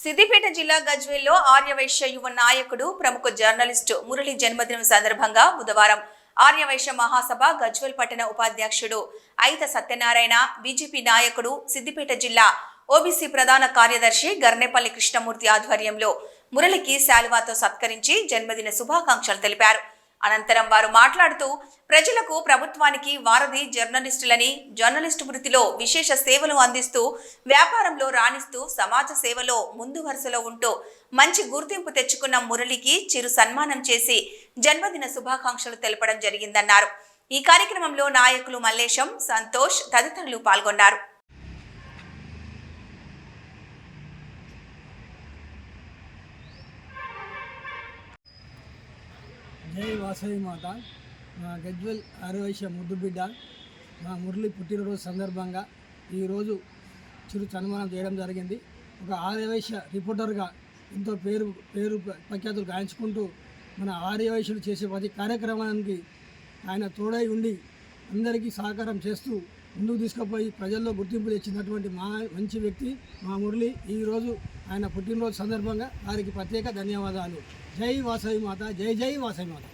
సిద్దిపేట జిల్లా గజ్వేల్లో ఆర్యవైశ్య యువ నాయకుడు ప్రముఖ జర్నలిస్టు మురళి జన్మదినం సందర్భంగా బుధవారం ఆర్యవైశ్య మహాసభ గజ్వేల్ పట్టణ ఉపాధ్యక్షుడు ఐత సత్యనారాయణ బీజేపీ నాయకుడు సిద్దిపేట జిల్లా ఓబీసీ ప్రధాన కార్యదర్శి గర్నేపల్లి కృష్ణమూర్తి ఆధ్వర్యంలో మురళికి శాలువాతో సత్కరించి జన్మదిన శుభాకాంక్షలు తెలిపారు. అనంతరం వారు మాట్లాడుతూ ప్రజలకు ప్రభుత్వానికి వారధి జర్నలిస్టులని జర్నలిస్టు వృత్తిలో విశేష సేవలు అందిస్తూ వ్యాపారంలో రాణిస్తూ సమాజ సేవలో ముందు వరుసలో ఉంటూ మంచి గుర్తింపు తెచ్చుకున్న మురళికి చిరు సన్మానం చేసి జన్మదిన శుభాకాంక్షలు తెలపడం జరిగిందన్నారు. ఈ కార్యక్రమంలో నాయకులు మల్లేశం సంతోష్ తదితరులు పాల్గొన్నారు. జై వాసవి మాత మా గజ్వల్ ఆరవైశ్య ముద్దుబిడ్డ మా మురళి పుట్టినరోజు సందర్భంగా ఈరోజు చిరు సన్మానం చేయడం జరిగింది. ఒక ఆర్యవైశ్య రిపోర్టర్గా ఎంతో పేరు పేరు ప్రఖ్యాతులు గాయించుకుంటూ మన ఆర్యవైశ్యులు చేసే ప్రతి కార్యక్రమానికి ఆయన తోడై ఉండి అందరికీ సహకారం చేస్తూ ముందుకు తీసుకుపోయి ప్రజల్లో గుర్తింపు తెచ్చినటువంటి మా మంచి వ్యక్తి మా మురళి ఈరోజు ఆయన పుట్టినరోజు సందర్భంగా వారికి ప్రత్యేక ధన్యవాదాలు. జై వాసవి మాత జై జై వాసవి మాత.